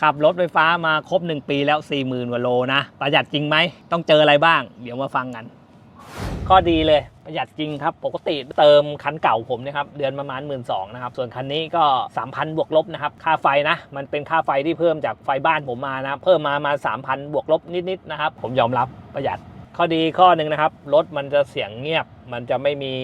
ขับรถไฟฟ้ามาครบ 1 ปีแล้ว 40,000กว่าโลนะ ประหยัดจริงไหม ต้องเจออะไรบ้าง เดี๋ยวมาฟังกัน ข้อดีเลยประหยัดจริงครับ ปกติเติมคันเก่าผมนะครับ เดือนประมาณ 1 2ื่นนะครับ ส่วนคันนี้ก็ 3,000 บวกลบนะครับ ค่าไฟนะ มันเป็นค่าไฟที่เพิ่มจากไฟบ้านผมมานะ เพิ่มมามา 3,000 บวกลบนิดๆนะครับ ผมยอมรับประหยัด ข้อดีข้อหนึ่งนะครับ รถมันจะเสียงเงียบ มันจะไม่มี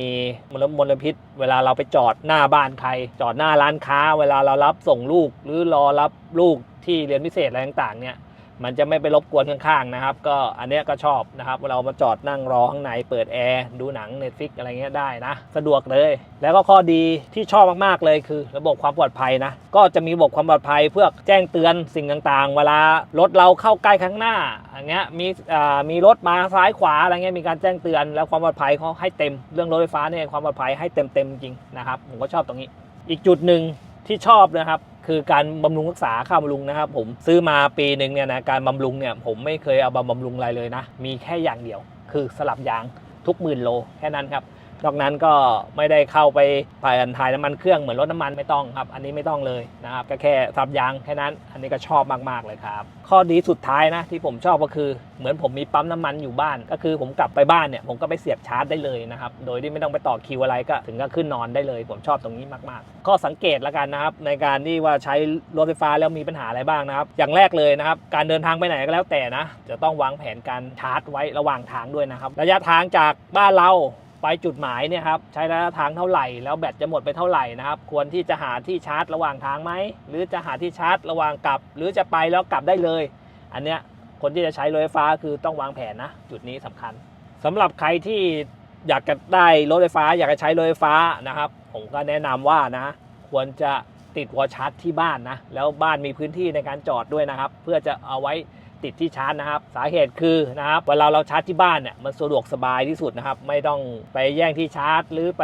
มลมลพิษ เวลาเราไปจอดหน้าบ้านใคร จอดหน้าร้านค้า เวลาเรารับส่งลูกหรือรอรับลูกที่เรียนพิเศษอะไรต่างๆเนี่ย มันจะไม่ไปรบกวนข้างๆนะครับ ก็อันเนี้ยก็ชอบนะครับเรามาจอดนั่งรอข้างในเปิดแอร์ดูหนัง Netflix อะไรเงี้ยได้นะ สะดวกเลย แล้วก็ข้อดีที่ชอบมากๆเลยคือ ระบบความปลอดภัยนะ ก็จะมีระบบความปลอดภัยเพื่อแจ้งเตือนสิ่งต่างๆ เวลารถเราเข้าใกล้ข้างหน้าอย่างเงี้ยมีอ่ามีรถมาซ้ายขวาอะไรเงี้ยมีการแจ้งเตือน แล้วความปลอดภัยเขาให้เต็มเรื่องรถไฟฟ้าเนี่ยความปลอดภัยให้เต็มๆจริงนะครับผมก็ชอบตรงนี้ อีกจุดหนึ่งที่ชอบนะครับ คือการบำรุงรักษาค่าบำรุงนะครับผมซื้อมาปีหนึ่งเนี่ยนะการบำรุงเนี่ยผมไม่เคยเอามาบำรุงอะไรเลยนะ มีแค่อย่างเดียว คือสลับยางทุกหมื่นโลแค่นั้นครับ นอกนั้นก็ไม่ได้เข้าไปผ่านถ่ายน้ำมันเครื่องเหมือนรถน้ำมันไม่ต้องครับ อันนี้ไม่ต้องเลยนะครับก็แค่สับยางแค่นั้น อันนี้ก็ชอบมากๆเลยครับ ข้อดีสุดท้ายนะที่ผมชอบก็คือเหมือนผมมีปั๊มน้ำมันอยู่บ้าน ก็คือผมกลับไปบ้านเนี่ยผมก็ไปเสียบชาร์จได้เลยนะครับโดยที่ไม่ต้องไปต่อคิวอะไรก็ถึงก็ขึ้นนอนได้เลย ผมชอบตรงนี้มากๆ ข้อสังเกตละกันนะครับในการที่ว่าใช้รถไฟฟ้าแล้วมีปัญหาอะไรบ้างนะครับอย่างแรกเลยนะครับการเดินทางไปไหนก็แล้วแต่นะจะต้องวางแผนการชาร์จไว้ระหว่างทางด้วยนะครับระยะทางจากบ้านเรา ไปจุดหมายเนี่ยครับใช้ระยะทางเท่าไหร่ แล้วแบตจะหมดไปเท่าไหร่นะครับ ควรที่จะหาที่ชาร์จระหว่างทางไหม หรือจะหาที่ชาร์จระหว่างกลับ หรือจะไปแล้วกลับได้เลย อันเนี้ยคนที่จะใช้รถไฟฟ้าคือต้องวางแผนนะ จุดนี้สำคัญสำหรับใครที่อยากจะได้รถไฟฟ้า อยากจะใช้รถไฟฟ้านะครับ ผมก็แนะนำว่านะ ควรจะติดวอชาร์จที่บ้านนะแล้วบ้านมีพื้นที่ในการจอดด้วยนะครับ เพื่อจะเอาไว้ ติดที่ชาร์จนะครับ สาเหตุคือนะครับเวลาเราชาร์จที่บ้านเนี่ยมันสะดวกสบายที่สุดนะครับ ไม่ต้องไปแย่งที่ชาร์จ หรือไป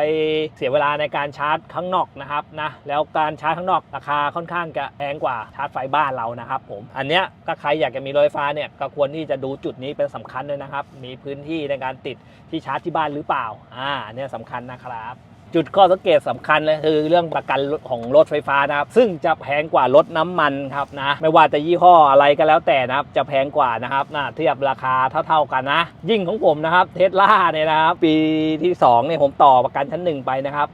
เสียเวลาในการชาร์จข้างนอกนะครับนะแล้วการชาร์จข้างนอกราคาค่อนข้างจะแพงกว่าชาร์จไฟบ้านเรานะครับ ผมอันเนี้ยก็ใครอยากจะมีรถไฟฟ้าเนี่ยก็ควรที่จะดูจุดนี้เป็นสำคัญด้วยนะครับ มีพื้นที่ในการติดที่ชาร์จที่บ้านหรือเปล่าอ่าอันเนี้ยสำคัญนะครับ จุดข้อสังเกตสำคัญเลยคือเรื่องประกันของรถไฟฟ้านะครับ ซึ่งจะแพงกว่ารถน้ำมันครับนะไม่ว่าจะยี่ห้ออะไรก็แล้วแต่นะครับ จะแพงกว่านะครับนะเทียบราคาเท่าๆกันนะ ยิ่งของผมนะครับเทสลาเนี่ยนะครับปีที่2เนี่ยผมต่อประกันชั้นหนึ่งไปนะครับ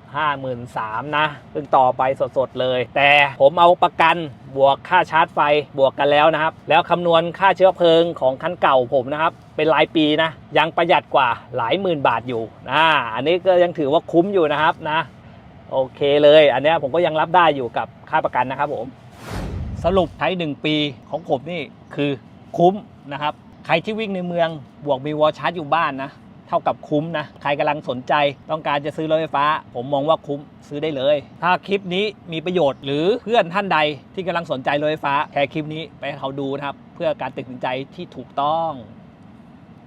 53,000นะเพิ่งต่อไปสดๆเลย แต่ผมเอาประกันบวกค่าชาร์จไฟบวกกันแล้วนะครับ แล้วคำนวณค่าเชื้อเพลิงของคันเก่าผมนะครับ เป็นรายปีนะยังประหยัดกว่าหลายหมื่นบาทอยู่นะอันนี้ก็ยังถือว่าคุ้มอยู่นะครับนะโอเคเลย อันนี้ผมก็ยังรับได้อยู่กับค่าประกันนะครับผมสรุปใช้1ปีของผมนี่คือคุ้มนะครับ ใครที่วิ่งในเมืองบวกมีวอลชาร์จอยู่บ้านนะ เท่ากับคุ้มนะ ใครกำลังสนใจต้องการจะซื้อรถไฟฟ้า ผมมองว่าคุ้มซื้อได้เลย ถ้าคลิปนี้มีประโยชน์หรือเพื่อนท่านใดที่กำลังสนใจรถไฟฟ้าแชร์คลิปนี้ไปให้เขาดูนะครับ เพื่อการตัดสินใจที่ถูกต้อง